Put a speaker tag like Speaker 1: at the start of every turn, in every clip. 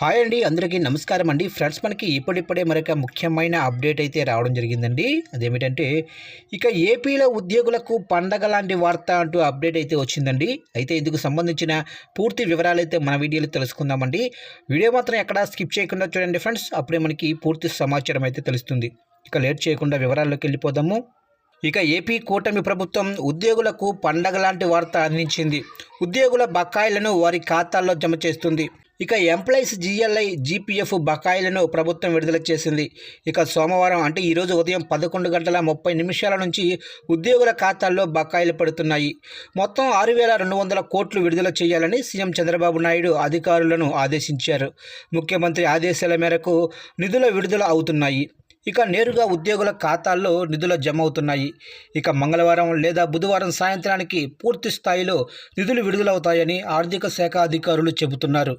Speaker 1: Hi అండి అందరికీ నమస్కారం అండి. ఫ్రెండ్స్ మనకి ఇప్పుడిప్పుడే మరొక ముఖ్యమైన అప్డేట్ అయితే రావడం జరిగిందండి. అదేమిటంటే ఇక ఏపీలో ఉద్యోగులకు పండగ లాంటి వార్త అంటూ అప్డేట్ అయితే వచ్చిందండి. అయితే ఇందుకు సంబంధించిన పూర్తి వివరాలు అయితే మన వీడియోలో తెలుసుకుందామండి. వీడియో మాత్రం ఎక్కడా స్కిప్ చేయకుండా చూడండి ఫ్రెండ్స్. అప్పుడే మనకి పూర్తి సమాచారం అయితే తెలుస్తుంది. ఇక లేట్ చేయకుండా వివరాల్లోకి వెళ్ళిపోదాము. ఇక ఏపీ కూటమి ప్రభుత్వం ఉద్యోగులకు పండగ లాంటి వార్త అందించింది. ఉద్యోగుల బకాయిలను వారి ఖాతాల్లో జమ చేస్తుంది. ఇక ఎంప్లాయీస్ జీఎల్ఐ జీపీఎఫ్ బకాయిలను ప్రభుత్వం విడుదల చేసింది. ఇక సోమవారం అంటే ఈరోజు ఉదయం పదకొండు గంటల ముప్పై నిమిషాల నుంచి ఉద్యోగుల ఖాతాల్లో బకాయిలు పడుతున్నాయి. మొత్తం ఆరు వేల రెండు వందల కోట్లు విడుదల చేయాలని సీఎం చంద్రబాబు నాయుడు అధికారులను ఆదేశించారు. ముఖ్యమంత్రి ఆదేశాల మేరకు నిధుల విడుదల అవుతున్నాయి. ఇక నేరుగా ఉద్యోగుల ఖాతాల్లో నిధులు జమ అవుతున్నాయి ఇక మంగళవారం లేదా బుధవారం సాయంత్రానికి పూర్తి స్థాయిలో నిధులు విడుదలవుతాయని ఆర్థిక శాఖ అధికారులు చెబుతున్నారు.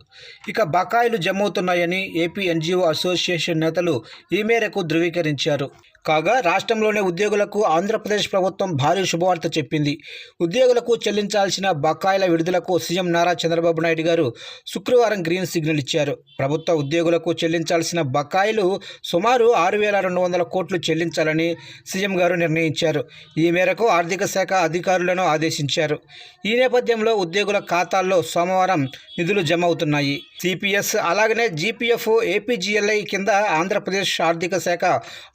Speaker 1: ఇక బకాయిలు జమ అవుతున్నాయని ఏపీ ఎన్జిఓ అసోసియేషన్ నేతలు ఈ మేరకు ధృవీకరించారు. కాగా రాష్ట్రంలోని ఉద్యోగులకు ఆంధ్రప్రదేశ్ ప్రభుత్వం భారీ శుభవార్త చెప్పింది. ఉద్యోగులకు చెల్లించాల్సిన బకాయిల విడుదలకు సీఎం నారా చంద్రబాబు నాయుడు గారు శుక్రవారం గ్రీన్ సిగ్నల్ ఇచ్చారు. ప్రభుత్వ ఉద్యోగులకు చెల్లించాల్సిన బకాయిలు సుమారు ఆరు వేల రెండు వందల కోట్లు చెల్లించాలని సీఎం గారు నిర్ణయించారు. ఈ మేరకు ఆర్థిక శాఖ అధికారులను ఆదేశించారు. ఈ నేపథ్యంలో ఉద్యోగుల ఖాతాల్లో సోమవారం నిధులు జమ అవుతున్నాయి. సిపిఎస్ అలాగనే జీపీఎఫ్ ఏపీజీఎల్ఐ కింద ఆంధ్రప్రదేశ్ ఆర్థిక శాఖ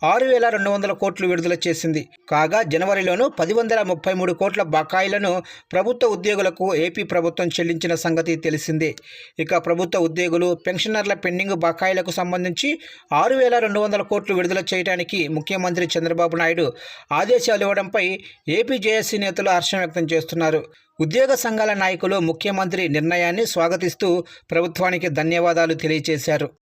Speaker 1: ఆరు వేల రెండు వందల కోట్లు విడుదల చేసింది. కాగా జనవరిలోనూ పది వందల ముప్పై మూడు కోట్ల బకాయిలను ప్రభుత్వ ఉద్యోగులకు ఏపీ ప్రభుత్వం చెల్లించిన సంగతి తెలిసిందే. ఇక ప్రభుత్వ ఉద్యోగులు పెన్షనర్ల పెండింగ్ బకాయిలకు సంబంధించి ఆరు వేల రెండు వందల కోట్లు విడుదల చేయడానికి ముఖ్యమంత్రి చంద్రబాబు నాయుడు ఆదేశాలు ఇవ్వడంపై ఏపీ జేఏసీ నేతలు హర్షం వ్యక్తం చేస్తున్నారు. ఉద్యోగ సంఘాల నాయకులు ముఖ్యమంత్రి నిర్ణయాన్ని స్వాగతిస్తూ ప్రభుత్వానికి ధన్యవాదాలు తెలియజేశారు.